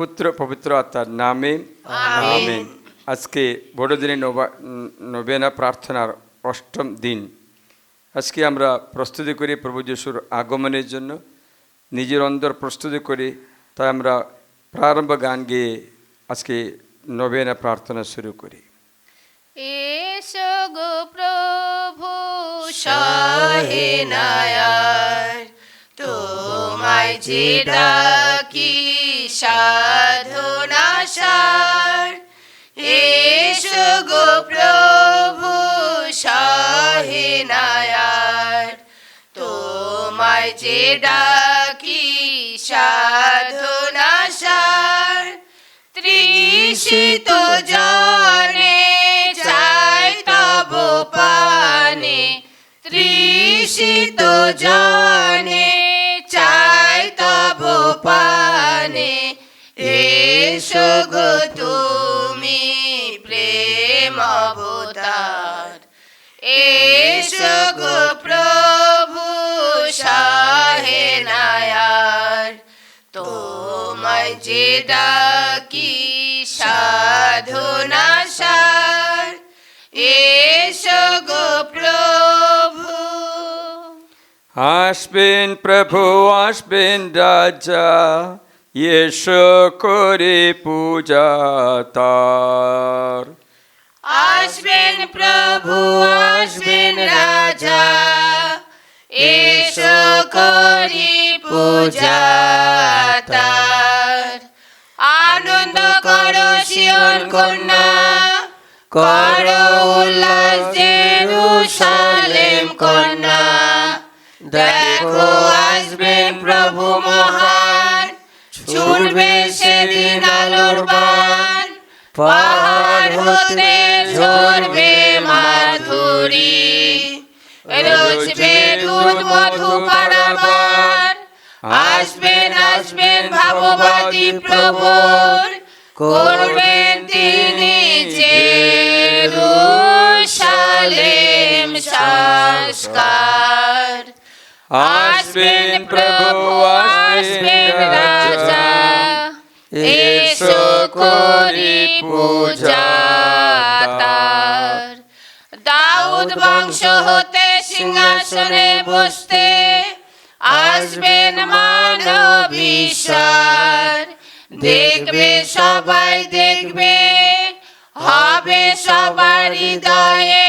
পিতা পুত্র পবিত্র আত্মার নামে। আমেন। আজকে বড়দিনে নবা- নবেনা প্রার্থনার অষ্টম দিন। আজকে আমরা প্রস্তুতি করি প্রভু যিশুর আগমনের জন্য। নিজের অন্তর প্রস্তুতি করি তাই আমরা প্রারম্ভ গান গেয়ে আজকে নবেনা প্রার্থনা শুরু করি। এসো গো প্রভু সহেনায়ার তোমায় যে ডাকি। সাধনা সার এসো গো প্রভু সহেনায়ার তোমায় যে ডাকি সাধনা সার তৃষিত জনে চাই তব পানে। তৃষিত জনে চাই তব পানে। এসো গো তুমি প্রেম অবতার। এসো গো প্রভু সাহে নায়ার। তোমায় যে ডাকি সাধনা সার। এসো গো প্রভু। আসবেন প্রভু, আসবেন রাজা। এসো করে পূজা তার। আসবেন প্রভু, আসবেন রাজা। এসো করি পূজা তার। আনন্দ করো শিয়ন কন্যা। করো উল্লাস জেরুসালেম কন্যা। দেখো আসবেন প্রভু মহান ছুটবে সেদিন আলোর বান। পাহাড় হতে ঝরবে মাধুরী। রোজবে দুধ মধু পারাবার আসবেন আসবেন ভাববাদী প্রভুর করবেন তিনি যে রুশালেম সংস্কার। আসবেন প্রভু, আসবেন রাজা। এসো করি পূজা তার দাউদ বংশ হতে সিংহাসনে বসতে আসবেন মানব ঈশ্বর দেখবে সবাই, দেখবে, হবে সবার হৃদয়ে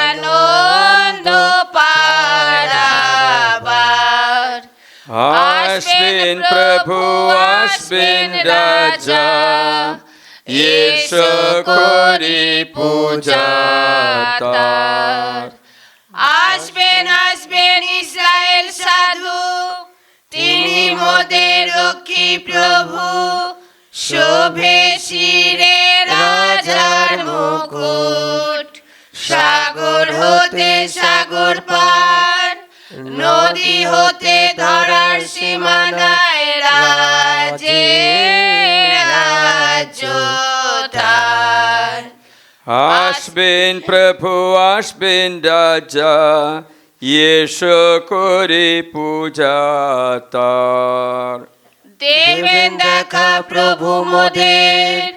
আনন্দ পারাবার। আসবেন প্রভু আসবেন রাজা এসো করি পূজা তার আসবেন আসবেন ইসরায়েল সাধু তিনি মোদের রক্ষী প্রভু শোভে শিরে রাজার মুকুট সাগর হতে সাগর পার নদী হতে ধরার সীমানায় রাজে রাজ্য আসবেন প্রভু আসবেন রাজা এসো করে পূজা তার। দেবেন দেখা প্রভু মোদের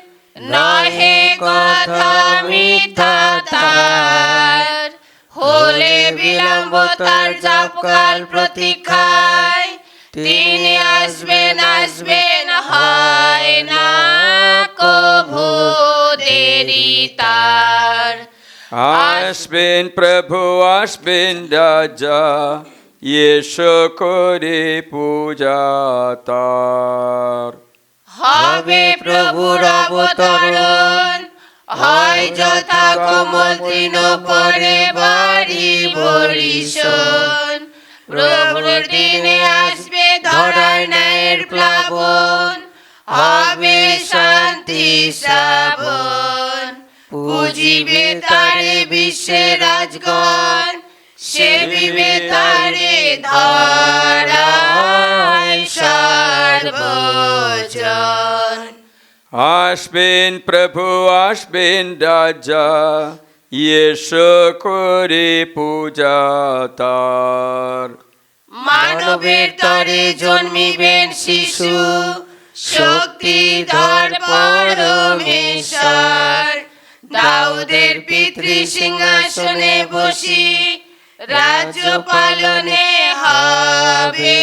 নহে কথা মিথ্যা তার। হলে বিলম্ব তার জাপকাল প্রতীক্ষায়। তিনি আসবেন আসবেন হয় না কভু দেরি তার। আসবেন প্রভু আসবেন রাজা এসো করে পূজা তার। হবে প্রভুর অবতরণ। হয় যথা কমল তৃণ পরে বাড়ি বরিশন প্রভুর দিনে আসবে ধরার ন্যায়ের প্লাবন, হবে শান্তি শ্রাবণ। পুজিবে তারে বিশ্বের রাজগণ সেবিবে তারে ধরায় আসবেন প্রভু, আসবেন রাজা, এসো করে পূজা তার। মানবের তরে জন্মিবেন শিশু শক্তিধর পরমেশ্বর দাউদের পিতৃ সিংহাসনে বসি রাজ্য পালনে হবে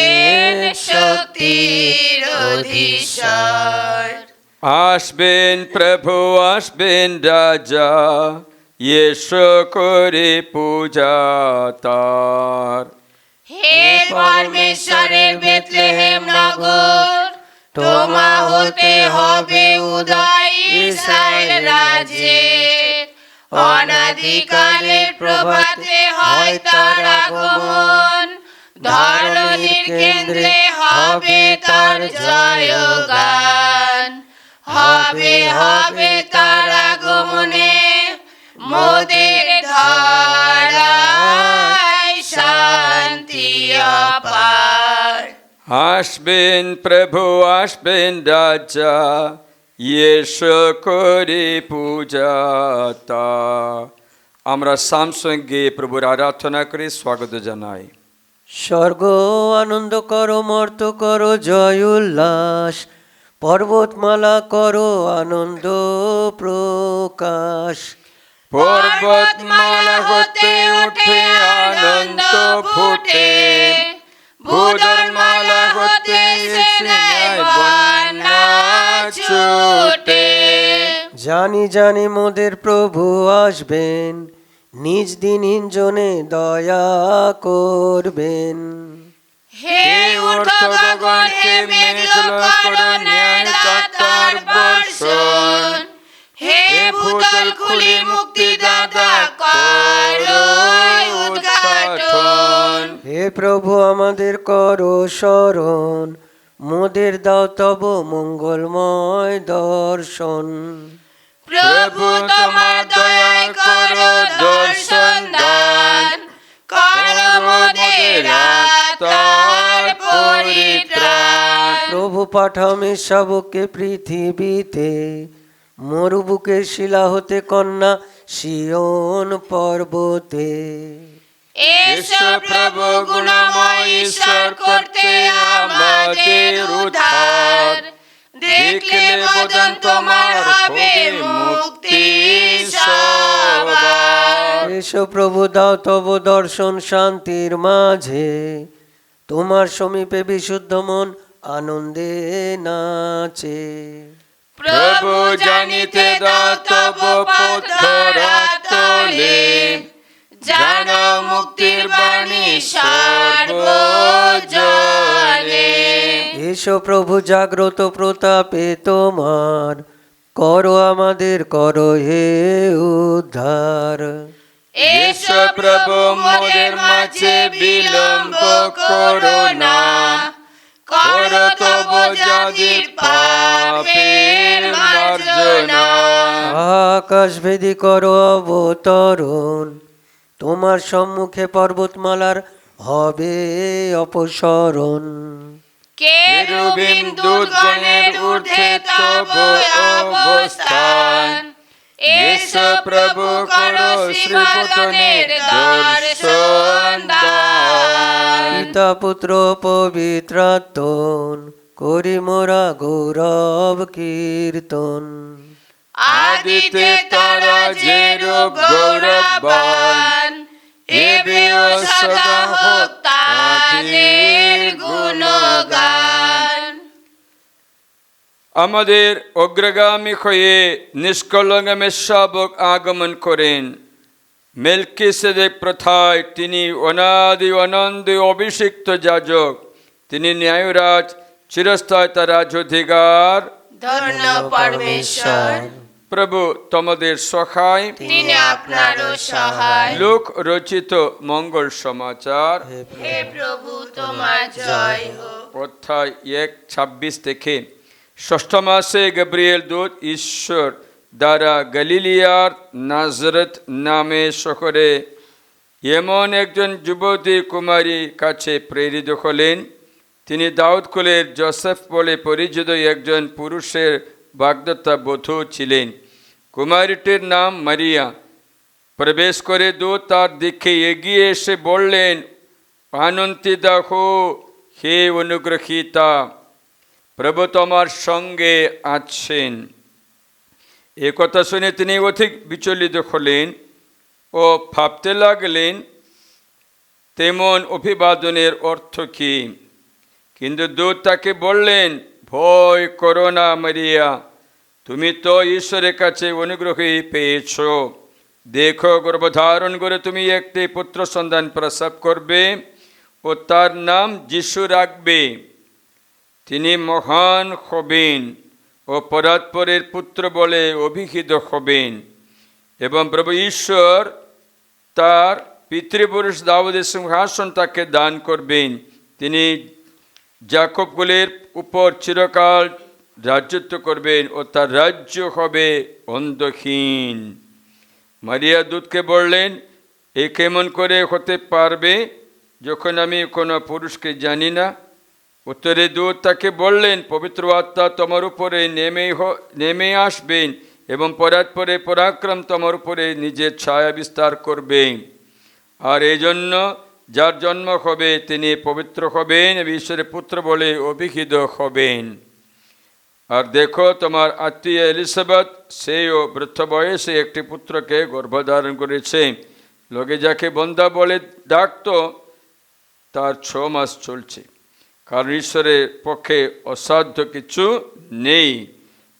শক্তির অধীশ্বর আসবেন প্রভু, আসবেন রাজা, এসো করে পূজা তার। হে পরমেশ্বরের বেতলেহেম নগর, তোমা হতে হবে উদয় ইসরায়েল রাজে অনাদিকালের প্রভাতে হয় তার আগমন ধরণীর কেন্দ্রে হবে তার জয়গান। হবে হবে তার আগমনে মোদের ধারায় শান্তি অপার। আসবেন প্রভু আসবেন রাজা এসো করে পূজা তার আমরা সামসঙ্গে প্রভুর আরাধনা করে স্বাগত জানাই। স্বর্গ আনন্দ করো মর্ত করো জয় উল্লাস। পর্বতমালা করো আনন্দ প্রকাশ। পর্বতমালা হতে উঠে আনন্দ ফুটে। ভূধরমালা হতে ছুটে। জানি জানি মোদের প্রভু আসবেন নিজ দিন জনে দয়া করবেন। হে ঊর্ধ্ব গগন হে মেঘল করো ন্যায় দাতার বর্ষণ। হে ভূতল খুলি মুক্তি দাতা করো উদ্ঘাটন। হে প্রভু আমাদের করো শরণ মোদের দাও তব মঙ্গলময় দর্শন। প্রভু তোমার দয়া করো দর্শন দান। করো মোদের আত্মার পরিত্রাণ প্রভু পাঠামে শাবকে পৃথিবীতে মরুবুকের শিলা হতে কন্যা শিয়ন পর্বতে। এসো প্রভু গুণময় ঈশ্বর করতে আমাদের উদ্ধার। দেখলে বদন তোমার হবে মুক্তি সবার এসো প্রভু দাও তব দর্শন শান্তির মাঝে। তোমার সমীপে বিশুদ্ধ মন আনন্দে নাচে। প্রভু জানিতে দাও তব পথরাতলে জান মুক্তির বাণী সর্বজনে। এসো প্রভু জাগ্রত প্রতাপে তোমার। করো আমাদের করো হে উদ্ধার। এসো প্রভু মোদের মাঝে বিলম্ব করো না। করো তব জাতির পাপের মার্জনা। আকাশ ভেদি করো অবতরণ তোমার সম্মুখে পর্বতমালার হবে অপসরণ। কেরুবিম দূতগণের ঊর্ধ্বে তব অবস্থান। এসো প্রভু করো শ্রীপতনের দর্শন দান। পিতা পুত্র পবিত্রাতন করি মোরা গৌরব কীর্তন। আদিতে তারা যে রূপ গৌরবান এবেও সদা হোক তাদের গুণগান। আমাদের অগ্রগামী হয়ে নিষ্কলঙ্গ মেষাবক আগমন করেন। মেলকিসেদেক প্রথায় তিনি অনাদি অনন্দ অভিষিক্ত যাজক। তিনি ন্যায়রাজ চিরস্থায় তার রাজধিকার পরমেশ্বর। প্রভু তোমাদের সহায়। তিনি আপনারও সহায়। লোক রচিত মঙ্গল সমাচার। হে প্রভু তোমার জয় হোক। অধ্যায় এক ছাব্বিশ থেকে ষষ্ঠ মাসে গাব্রিয়েল দূত ঈশ্বর দ্বারা গালিলিয়ার নাজরত নামে শহরে এমন একজন যুবতী কুমারী কাছে প্রেরিত হলেন। তিনি দাউদ কুলের জোসেফ বলে পরিচিত একজন পুরুষের বাগদত্তা বধূ ছিলেন। কুমারীটির নাম মারিয়া। প্রবেশ করে দূত তার দিকে এগিয়ে এসে বললেন, আনন্দিতা হো, হে অনুগ্রহীতা। প্রভু তোমার সঙ্গে আছেন। এ কথা শুনে তিনি অধিক বিচলিত হলেন ও ভাবতে লাগলেন, তেমন অভিবাদনের অর্থ কি? কিন্তু দূত তাকে বললেন, ভয় করো না মারিয়া, তুমি তো ঈশ্বরের কাছে অনুগ্রহই পেয়েছ। দেখো, গর্ভধারণ করে তুমি একটি পুত্র সন্তান প্রসব করবে ও তার নাম যিশু রাখবে। তিনি মহান হবেন ও পরাৎপরের পুত্র বলে অভিহিত হবেন এবং প্রভু ঈশ্বর তার পিতৃপুরুষ দাউদের সিংহাসন তাকে দান করবেন। তিনি জাকবগুলির উপর চিরকাল রাজত্ব করবেন ও তার রাজ্য হবে অন্ধহীন। মারিয়া দূতকে বললেন, এ কেমন করে হতে পারবে যখন আমি কোনো পুরুষকে জানি না? উত্তরে দূত তাকে বললেন পবিত্র আত্মা তোমার উপরে নেমে নেমে আসবেন এবং পরাত পরে পরাক্রম তোমার উপরে নিজের ছায়া বিস্তার করবেন। আর এই জন্য যার জন্ম হবে তিনি পবিত্র হবেন ঈশ্বরের পুত্র বলে অভিহিত হবেন। আর দেখো, তোমার আত্মীয় এলিজাবেথ সেও বৃদ্ধ বয়সে একটি পুত্রকে গর্ভধারণ করেছে। লোকে যাকে বন্দা বলে ডাকতো, তার ছ মাস চলছে। কারণ ঈশ্বরের পক্ষে অসাধ্য কিছু নেই।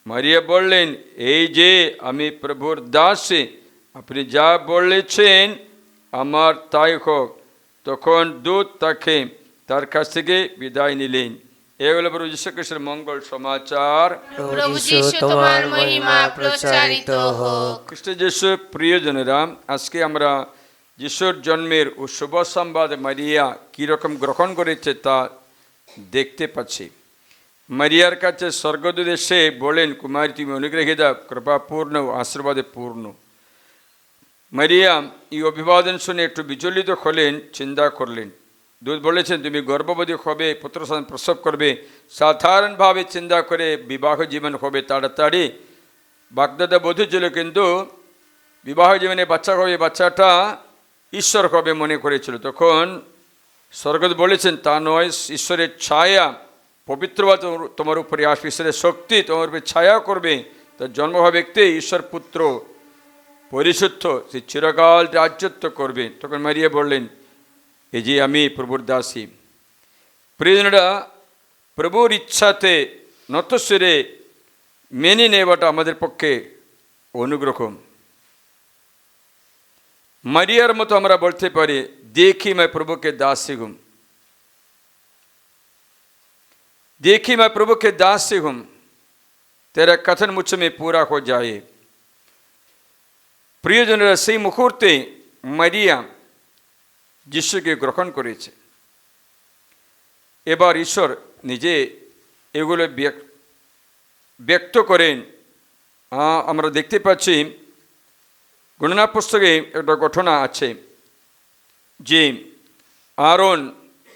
মারিয়া বললেন এই যে আমি প্রভুর দাসে আপনি যা বলেছেন আমার তাই হোক। তখন দূত তাকে তার কাছ থেকে বিদায় নিলেন। এগুলো প্রভু যীশু খ্রিস্টের মঙ্গল সমাচার। প্রভু খ্রিস্ট যিশু প্রিয়জনেরা আজকে আমরা যিশুর জন্মের ও শুভ সংবাদ মারিয়া কীরকম গ্রহণ করেছে তা দেখতে পাচ্ছি। মারিয়ার কাছে স্বর্গদূত এসে বলেন, কুমারী, তুমি অনুগ্রহীতা কৃপাপূর্ণ ও আশীর্বাদে পূর্ণ। মারিয়া এই অভিবাদন শুনে একটু বিচলিত হলেন, চিন্তা করলেন। দূত বলেছেন, তুমি গর্ভবতী হবে পুত্র প্রসব করবে, সাধারণভাবে চিন্তা করে বিবাহ জীবন হবে, তাড়াতাড়ি। বাগদাদা বধূ ছিল কিন্তু বিবাহ জীবনে বাচ্চা হবে, বাচ্চাটা ঈশ্বর হবে মনে করেছিল। তখন স্বর্গত বলেছেন, তা নয়, ঈশ্বরের ছায়া পবিত্রবা তোমার- তোমার উপরে আসবে। ঈশ্বরের শক্তি তোমার উপরে ছায়া করবে। তার জন্ম হবে ব্যক্তি ঈশ্বর পুত্র পরিশুদ্ধ সে চিরকাল রাজ্যত্ব করবে। তখন মারিয়া বললেন, এই যে আমি প্রভুর দাসী। প্রিয়জনরা, প্রভুর ইচ্ছাতে নতস্বরে মেনে নেওয়াটা আমাদের পক্ষে অনুগ্রহ মারিয়ার মতো আমরা বলতে পারি দেখি मैं प्रभु के दासी हूँ देखी मैं प्रभु के दासी हूँ तेरा कथन मुझ में पूरा हो जाए প্রিয়জনেরা সেই মুহূর্তে মারিয়া যিশুকে গ্রহণ করেছে এবার ঈশ্বর নিজে এগুলো ব্যক- ব্যক্ত করেন আহ, আমরা দেখতে পাচ্ছি গণনা পুস্তকে একটা ঘটনা আছে যে আরন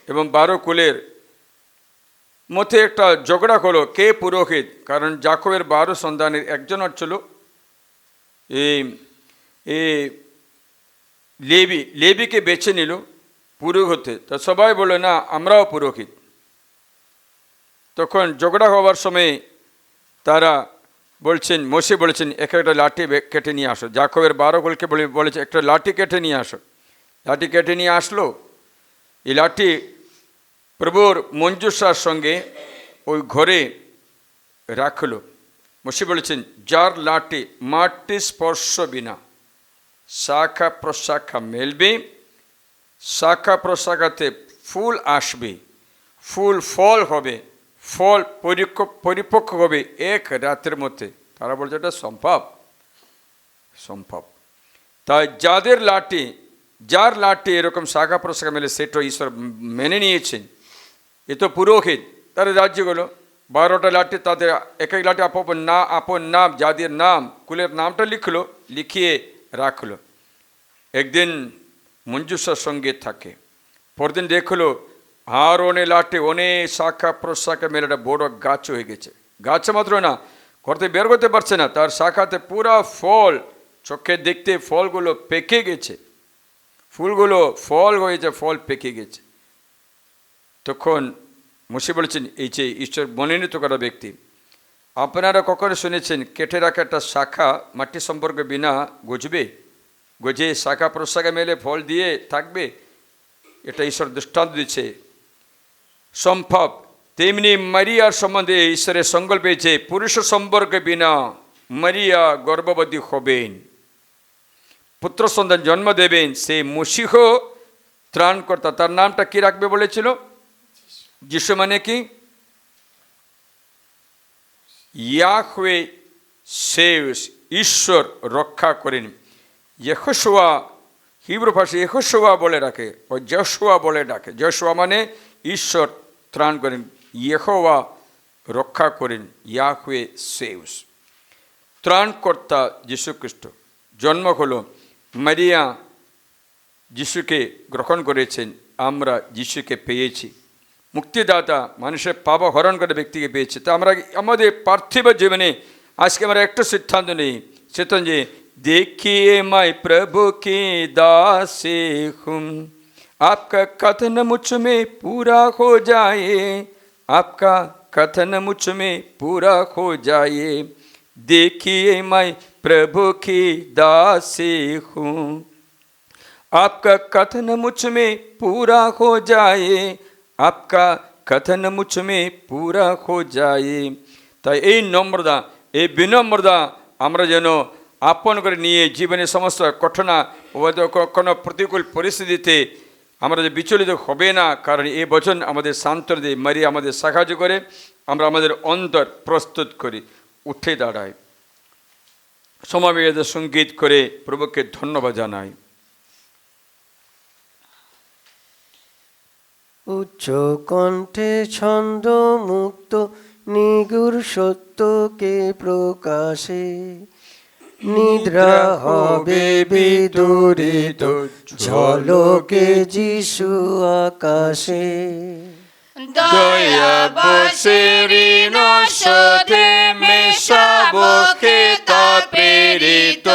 এবং বারো কুলের মধ্যে একটা ঝগড়া হলো, কে পুরোহিত? কারণ জাকবের বারো সন্তানের একজন হচ্ছিল এই লেবি, লেবিকে বেছে নিল পুরোহিতে। তো সবাই বলল, না, আমরাও পুরোহিত। তখন ঝগড়া হওয়ার সময় তারা বলছেন, মসে বলেছেন, এক একটা লাঠি কেটে নিয়ে আসো। জাকবের বারো গোলকে বলে, বলেছে, একটা লাঠি কেটে নিয়ে আসো। লাঠি কেটে নিয়ে আসলো। এই লাঠি প্রভুর মঞ্জুসার সঙ্গে ওই ঘরে রাখল। মসি বলেছেন, যার লাঠি মাটি স্পর্শ বিনা, শাখা প্রশাখা মেলবে, শাখা প্রশাখাতে ফুল আসবে, ফুল ফল হবে ফল পরিপক্ক হবে এক রাতের মধ্যে। তারা বলছে, এটা সম্ভব? সম্ভব। তাই যাদের লাঠি, যার লাঠি এরকম শাখা প্রশাখা মেলে সেটা ঈশ্বর মেনে নিয়েছেন এ তো পুরোহিত। তারা রাজ্যগুলো, বারোটা লাঠি তাদের, এক এক লাঠি আপন না, আপন নাম যাদের নাম, কুলের নামটা লিখলো, লিখিয়ে রাখল। একদিন মঞ্জুসার সঙ্গে থাকে। পরদিন দেখল অনেক লাঠি অনেক শাখা প্রশাখা মেলে একটা বড় গাছ হয়ে গেছে। গাছ মাত্র না করতে বের করতে পারছে না, তার শাখাতে পুরা ফল, চোখে দেখতে ফলগুলো পেকে গেছে। ফুলগুলো ফল হয়েছে, ফল পেকে গেছে। তখন মুসি বলেছেন, এই যে ঈশ্বর মনোনীত করা ব্যক্তি, আপনারা কখনো শুনেছেন, কেটে রাখা একটা শাখা মাটি সম্পর্কে বিনা গজবে? গজে শাখা প্রশাখা মেলে ফল দিয়ে থাকবে? এটা ঈশ্বর দৃষ্টান্ত দিচ্ছে। সম্ভব। তেমনি মারিয়ার সম্বন্ধে ঈশ্বরের সংকল্প পেয়েছে পুরুষ সম্পর্কে বিনা মারিয়া গর্ভবতী হবেন। পুত্র সন্তান জন্ম দেবেন, সে মসিহ ত্রাণকর্তা, তার নামটা কি রাখবে বলেছিল? যিশু মানে কি? ইয়াহওয়ে সেভস ঈশ্বর রক্ষা করেন। ইহোশোয়া হিব্রু ভাষা ইহোশোয়া বলে রাখে ও যশোয়া বলে ডাকে। যশোয়া মানে ঈশ্বর ত্রাণ করেন ইয়েহোয়া রক্ষা করেন, ইয়াহুয়ে সেউস। ত্রাণকর্তা যীশুখ্রিস্ট জন্ম হল, মারিয়া যিশুকে গ্রহণ করেছেন, আমরা যিশুকে পেয়েছি। মুক্তিদাতা মানুষের পাপ হরণ করে ব্যক্তিকে পেয়েছে। তা আমরা, আমাদের পার্থিব জীবনে আজকে আমরা একটা সিদ্ধান্ত নেই, সিদ্ধান্ত যে, দেখিয়ে মাই প্রভুকে দাসে হুম। आपका कथन मुझ में पूरा हो जाए आपका कथन मुझ में पूरा हो जाए देखिए मैं प्रभु की दासी हूँ आपका कथन मुझ में पूरा हो जाए आपका कथन मुझ में पूरा हो जाए তাই এই নম্রতা এই বিনম্রতা আমরা যেন আপন করে নিয়ে জীবনের সমস্ত ঘটনা হয়তো কোনো প্রতিকূল পরিস্থিতিতে আমরা যে বিচলিত হবে না, কারণ এ বচন আমাদের শান্ত দিয়ে মারি আমাদের সাহায্য করে, আমরা আমাদের অন্তর প্রস্তুত করি, উঠে দাঁড়াই। সমাবেশ সংগীত করে প্রভুকে ধন্যবাদ জানাই। উচ্চ কণ্ঠে ছন্দ মুক্ত নিগুর সত্যকে প্রকাশে। নিদ্রা হবে বিদূরিত ঝলকে যিশু আকাশে। দয়া বসেরিন সধে মেশাবো খেতা প্রেরিত।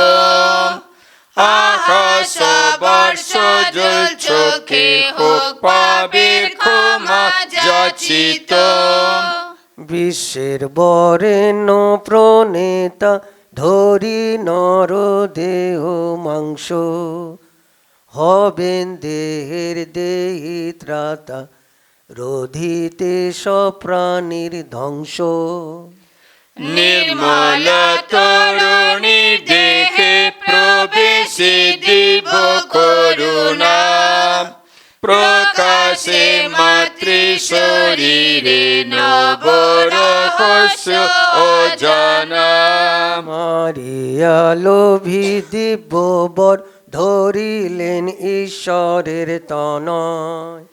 আকাশ বর্ষ জল চোখে হোক পাবির ক্ষমা যাচিত। বিশ্বের বরেণ্য প্রণেতা ধরি নর দেহ মাংস, হবেন দেহের দেহি ত্রাতা রোধিতে সব প্রাণীর ধ্বংস। নির্মল তরুণী দেখে প্রবেশে দিব করুণা। প্রকাশে মাতৃ শরীরে নব রহস্য ও জানা মারিয়া লোভি দিব্যবর ধরিলেন ঈশ্বরের তনয়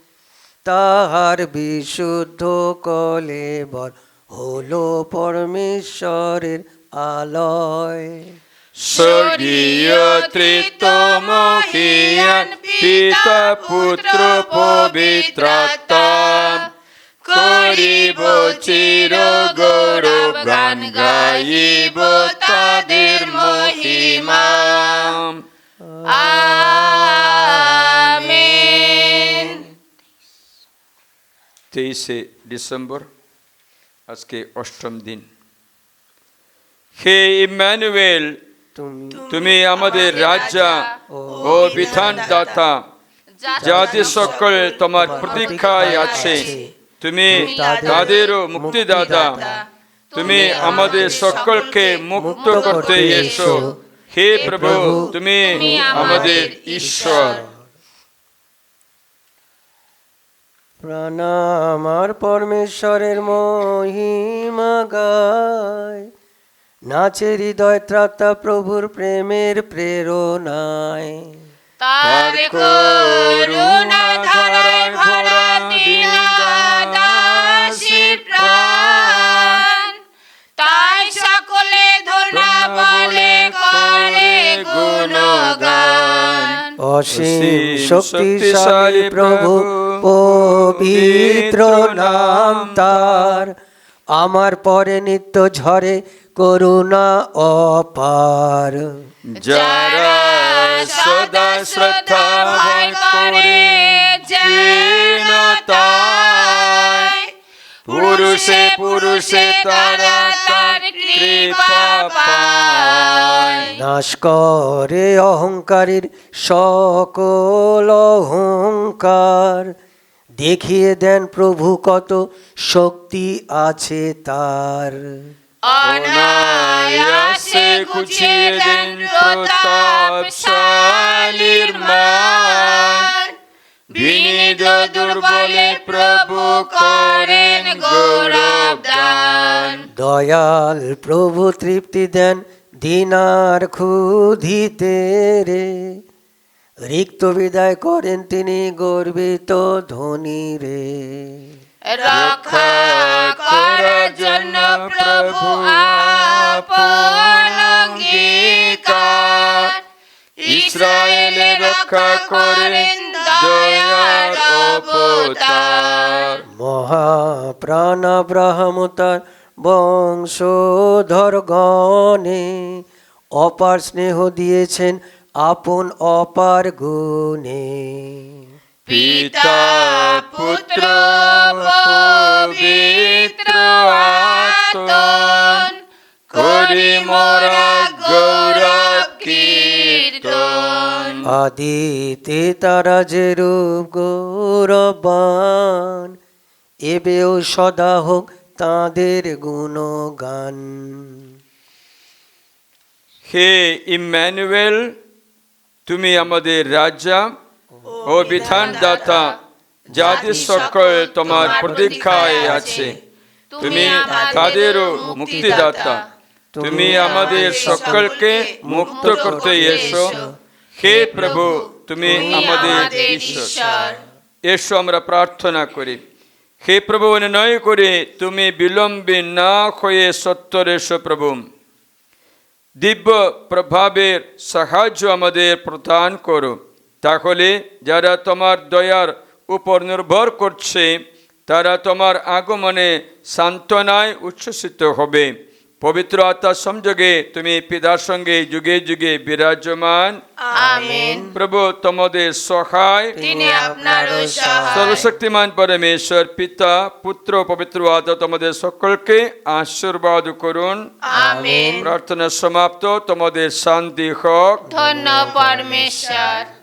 তাহার বিশুদ্ধ কলেবর হলো পরমেশ্বরের আলয় স্বর্গীয় তৃতমহিয়ান পিতা পুত্র পবিত্রাত্মা করিব চির গৌরব গান গাইব তাদের মহিমা। আমেন। তেইশে ডিসেম্বর, আজকে অষ্টম দিন। হে ইম্যানুয়েল তুমি তুমি আমাদের রাজা ও বিধান দাতা জাতি সকল তোমার প্রতীক্ষায় আছে তুমি তাদেরও মুক্তিদাতা। তুমি আমাদের সকলকে মুক্ত করতে এসো। হে প্রভু তুমি আমাদের ঈশ্বর। প্রাণ আমার পরমেশ্বরের মহিমা গায়। নাচে হৃদয় ত্রাতা প্রভুর প্রেমের প্রেরণায়। তার করুণা ধারায় ভরা দীনদাসীর প্রাণ। তাই সকলে ধর্ণা বলে করে গুণগান। অসীম শক্তিশালী প্রভু পবিত্র নাম তার। আমার পরে নিত্য ঝরে করুণা অপার। যারা সদা শ্রদ্ধা ভয় করে পুরুষে পুরুষে তারা তার কৃপা পায়। নাশ করে অহংকারীর সকল অহংকার। দেখিয়ে দেন প্রভু কত শক্তি আছে তার। অনায়াসে গুছিয়ে দেন প্রতাপশালীর মান। বিনীত দুর্বলে প্রভু করেন গৌরব দান দয়াল প্রভু তৃপ্তি দেন দিনার ক্ষুধিতে রে। রিক্ত বিদায় করেন তিনি গর্বিত ধনী রে। রক্ষা করার জন্য প্রভু আপন অঙ্গীকার। ইসরায়েলের রক্ষা করেন দয়ার অবতার। মহাপ্রাণ আব্রাহাম তার বংশধর গণে অপার স্নেহ দিয়েছেন আপন অপার গুণে। পিতা পুত্র পবিত্র আতন করি মোরা গৌরব কীর্তন আদিতে তারা যে রূপ গৌরবান এবেও সদা হোক তাঁদের গুণগান। হে ইম্যানুয়েল তুমি আমাদের রাজা ও বিধানদাতা যাদের সকল তোমার প্রতীক্ষায় আছে। তুমি তাদেরও মুক্তিদাতা। তুমি আমাদের সকলকে মুক্ত করতে এসো। হে প্রভু তুমি আমাদের ঈশ্বর। এসো আমরা প্রার্থনা করি। হে প্রভু নয় করে তুমি বিলম্বে না হয়ে সত্তর এসো প্রভু। দিব্য প্রভাবের সাহায্য আমাদের প্রদান করো তাহলে যারা তোমার দয়ার উপর নির্ভর করছে, তারা তোমার আগমনে সান্ত্বনায় উচ্ছ্বসিত হবে। পবিত্র আত্মার সংযোগে তুমি পিতার সঙ্গে যুগে যুগে বিরাজমান। আমেন। প্রভু তোমাদের সহায়। তিনি আপনারও সর্বশক্তিমান পরমেশ্বর পিতা পুত্র পবিত্র আত্মা তোমাদের সকলকে আশীর্বাদ করুন। আমেন। প্রার্থনা সমাপ্ত তোমাদের শান্তি হোক। ধন্য পরমেশ্বর।